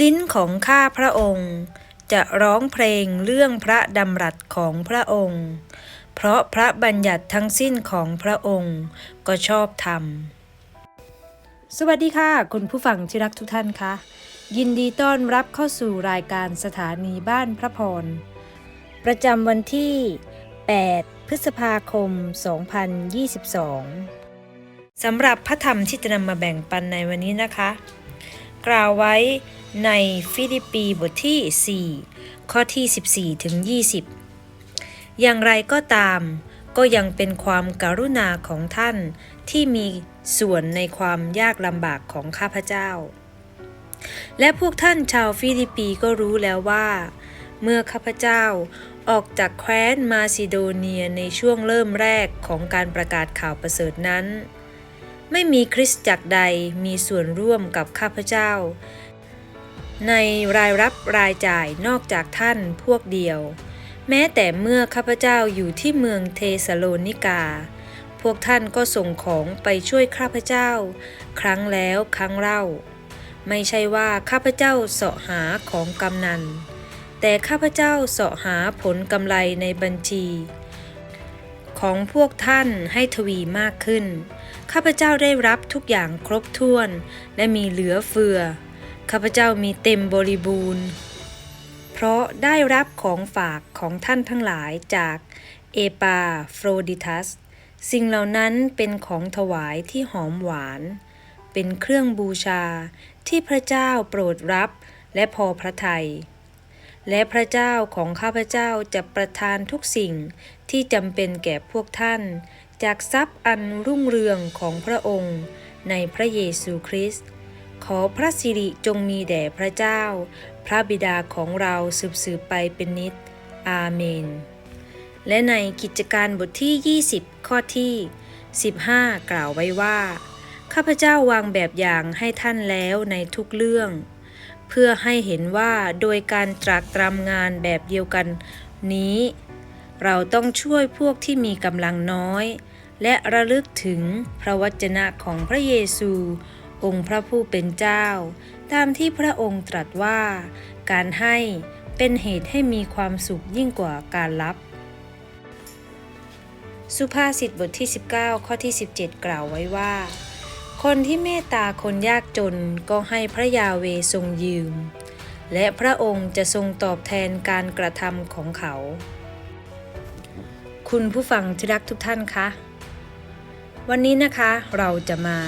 ลิ้นของข้าพระองค์ จะร้องเพลงเรื่องพระดำรัสของพระองค์ เพราะพระบัญญัติทั้งสิ้นของพระองค์ก็ชอบธรรม สวัสดีค่ะคุณผู้ฟังที่รักทุกท่านคะ ยินดีต้อนรับเข้าสู่รายการสถานีบ้านพระพร ประจำวันที่ 8 พฤษภาคม 2022สำหรับพระธรรมที่จะนำมาแบ่งปันในวันนี้นะคะ กล่าวไว้ ในฟิลิปปีบทที่ 4 ข้อที่ 14ถึง20 อย่างไรก็ตาม ก็ยังเป็นความการุณาของท่านที่มีส่วนในความยากลำบากของข้าพเจ้า และพวกท่านชาวฟิลิปปีก็รู้แล้วว่า เมื่อข้าพเจ้าออกจากแคว้นมาซิโดเนียในช่วงเริ่มแรกของการประกาศข่าวประเสริฐนั้น ไม่มีคริสตจักรใดมีส่วนร่วมกับข้าพเจ้า ในรายรับรายจ่ายนอกจากท่านพวกเดียว แม้แต่เมื่อข้าพเจ้าอยู่ที่เมืองเทสโลนิกา พวกท่านก็ส่งของไปช่วยข้าพเจ้า ครั้งแล้วครั้งเล่า ไม่ใช่ว่าข้าพเจ้าเสาะหาของกำนัน แต่ข้าพเจ้าเสาะหาผลกำไรในบัญชี ของพวกท่านให้ทวีมากขึ้น ข้าพเจ้าได้รับทุกอย่างครบถ้วน และมีเหลือเฟือ ข้าพเจ้ามีเต็มบริบูรณ์ เพราะได้รับของฝากของท่านทั้งหลายจากเอปาโฟรดิทัส สิ่งเหล่านั้นเป็นของถวายที่หอมหวาน เป็นเครื่องบูชาที่พระเจ้าโปรดรับและพอพระทัยและพระเจ้าของข้าพเจ้าจะประทานทุกสิ่งที่จำเป็นแก่พวกท่าน จากทรัพย์อันรุ่งเรืองของพระองค์ ในพระเยซูคริสต์ ขอพระสิริจงมีแด่พระเจ้า พระบิดาของเราสืบสืบไปเป็นนิจอาเมน และในกิจการบทที่ 20 ข้อที่ 15 กล่าวไว้ว่า ข้าพเจ้าวางแบบอย่างให้ท่านแล้วในทุกเรื่อง เพื่อให้เห็นว่าโดยการตรากตรำงานแบบเดียวกันนี้ เราต้องช่วยพวกที่มีกำลังน้อย และระลึกถึงพระวจนะของพระเยซู องค์พระผู้เป็นเจ้า ตามที่พระองค์ตรัสว่า การให้เป็นเหตุให้มีความสุขยิ่งกว่าการรับ สุภาษิตบทที่ 19 ข้อที่ 17 กล่าวไว้ว่า คนที่เมตตาคนยากจนก็ให้พระยาเวทรงยืม และพระองค์จะทรงตอบแทนการกระทำของเขา คุณผู้ฟังที่รักทุกท่านคะ วันนี้นะคะเราจะมา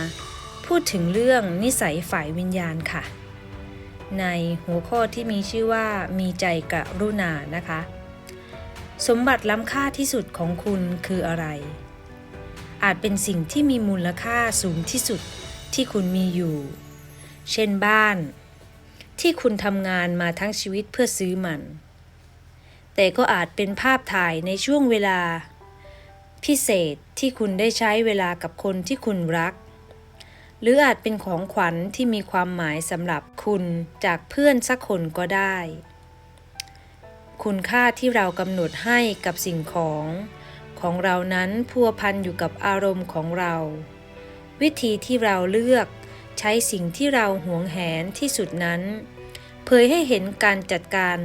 พูดถึงเรื่องนิสัยฝ่ายวิญญาณค่ะ ในหัวข้อที่มีชื่อว่ามีใจกรุณานะคะ สมบัติล้ำค่าที่สุดของคุณคืออะไร อาจเป็นสิ่งที่มีมูลค่าสูงที่สุดที่คุณมีอยู่ เช่นบ้าน ที่คุณทำงานมาทั้งชีวิตเพื่อซื้อมัน แต่ก็อาจเป็นภาพถ่ายในช่วงเวลา พิเศษที่คุณได้ใช้เวลากับคนที่คุณรัก หรืออาจเป็นของขวัญที่มีความหมายสำหรับคุณจากเพื่อนสักคนก็ได้ คุณค่าที่เรากำหนดให้กับสิ่งของ ของเรานั้นพัวพันอยู่กับอารมณ์ของเรา วิธีที่เราเลือกใช้สิ่งที่เราหวงแหนที่สุดนั้น เผยให้เห็นการจัดการ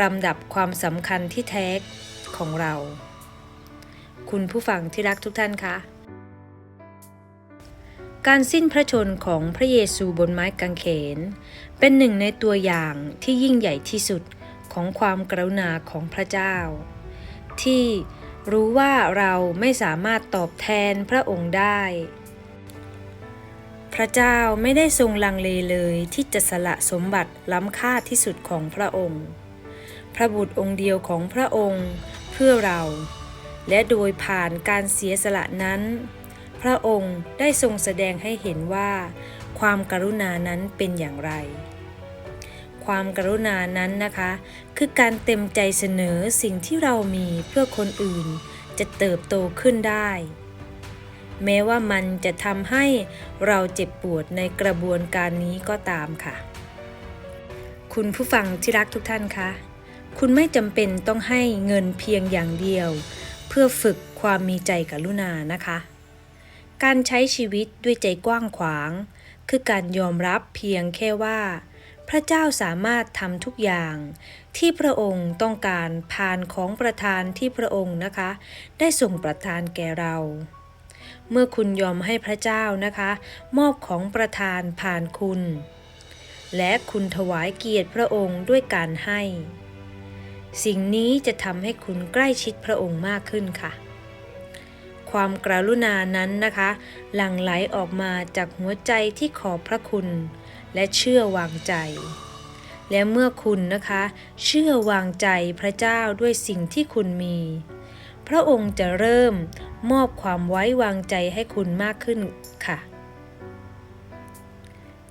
ลำดับความสำคัญที่แท้ของเรา คุณผู้ฟังที่รักทุกท่านคะ การสิ้นพระชนของพระเยซูบนไม้กางเขน เป็นหนึ่งในตัวอย่างที่ยิ่งใหญ่ที่สุดของความกรุณาของพระเจ้า ที่รู้ว่าเราไม่สามารถตอบแทนพระองค์ได้ พระเจ้าไม่ได้ทรงลังเลเลยที่จะสละสมบัติล้ำค่าที่สุดของพระองค์ พระบุตรองค์เดียวของพระองค์เพื่อเรา และโดยผ่านการเสียสละนั้น พระองค์ได้ทรงแสดงให้เห็นว่า ความกรุณานั้นเป็นอย่างไร ความกรุณานั้นนะคะ คือการเต็มใจเสนอสิ่งที่เรามีเพื่อคนอื่นจะเติบโตขึ้นได้ แม้ว่ามันจะทำให้เราเจ็บปวดในกระบวนการนี้ก็ตามค่ะ คุณผู้ฟังที่รักทุกท่านคะคุณไม่จำเป็นต้องให้เงินเพียงอย่างเดียว เพื่อฝึกความมีใจกรุณานะคะ การใช้ชีวิตด้วยใจกว้างขวาง คือการยอมรับเพียงแค่ว่า พระเจ้าสามารถทำทุกอย่าง ที่พระองค์ต้องการผ่านของประทานที่พระองค์นะคะ ได้ส่งประทานแก่เรา เมื่อคุณยอมให้พระเจ้านะคะ มอบของประทานผ่านคุณ และคุณถวายเกียรติพระองค์ด้วยการให้ สิ่งนี้จะทำให้คุณใกล้ชิดพระองค์มากขึ้นค่ะ ความกรุณานั้นนะคะ หลั่งไหลออกมาจากหัวใจที่ขอบพระคุณ และเชื่อวางใจ และเมื่อคุณนะคะ เชื่อวางใจพระเจ้าด้วยสิ่งที่คุณมี พระองค์จะเริ่มมอบความไว้วางใจให้คุณมากขึ้นค่ะ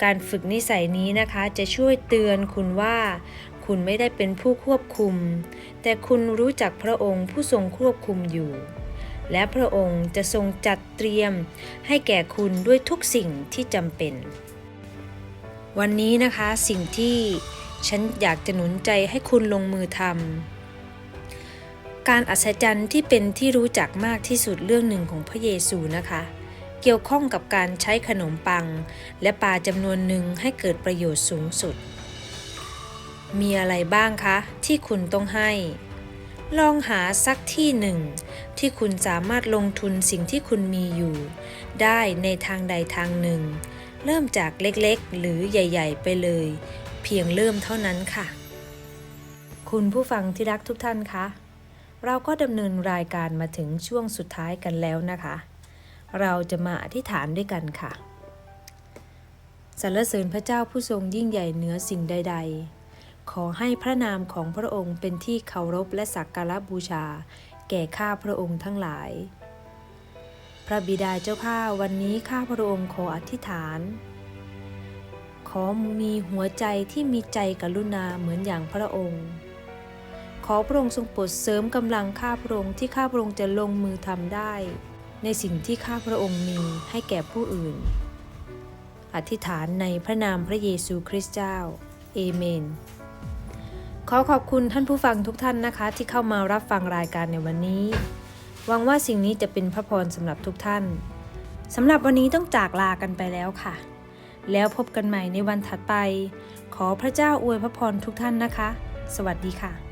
การฝึกนิสัยนี้นะคะจะช่วยเตือนคุณว่าคุณไม่ได้เป็นผู้ควบคุม แต่คุณรู้จักพระองค์ผู้ทรงควบคุมอยู่ และพระองค์จะทรงจัดเตรียมให้แก่คุณด้วยทุกสิ่งที่จำเป็น วันนี้นะคะสิ่งที่ฉันอยากจะหนุนใจให้คุณลงมือทำการอัศจรรย์ที่เป็นที่รู้จักมากที่สุดเรื่องหนึ่งของพระเยซูนะคะ เกี่ยวข้องกับการใช้ขนมปัง และปลาจำนวนหนึ่งให้เกิดประโยชน์สูงสุด มีอะไรบ้างคะ ที่คุณต้องให้ ลองหาสักที่หนึ่ง ที่คุณสามารถลงทุนสิ่งที่คุณมีอยู่ ได้ในทางใดทางหนึ่ง เริ่มจากเล็กๆ หรือใหญ่ ๆ ไปเลย เพียงเริ่มเท่านั้นค่ะ คุณผู้ฟังที่รักทุกท่านคะเราก็ดำเนินรายการมาถึงช่วงสุดท้ายกันแล้วนะคะ เราจะมาอธิษฐานด้วยกันค่ะสรรเสริญพระเจ้าผู้ทรงยิ่งใหญ่เหนือสิ่งใด ๆ ขอให้พระนามของพระองค์เป็นที่เคารพและสักการะบูชา แก่ข้าพระองค์ทั้งหลาย พระบิดาเจ้าข้าวันนี้ข้าพระองค์ขออธิษฐาน ขอมีหัวใจที่มีใจกรุณาเหมือนอย่างพระองค์ ขอพระองค์ทรงโปรดเสริมกำลังข้าพระองค์ที่ข้าพระองค์จะลงมือทำได้ ในสิ่งที่ข้าพระองค์มีให้แก่ผู้อื่น อธิษฐานในพระนามพระเยซูคริสต์เจ้า เอเมน ขอขอบคุณท่านผู้ฟังทุกท่านนะคะ ที่เข้ามารับฟังรายการในวันนี้ หวังว่าสิ่งนี้จะเป็นพระพรสำหรับทุกท่านสำหรับวันนี้ต้องจากลากันไปแล้วค่ะ แล้วพบกันใหม่ในวันถัดไป ขอพระเจ้าอวยพระพรทุกท่านนะคะ สวัสดีค่ะ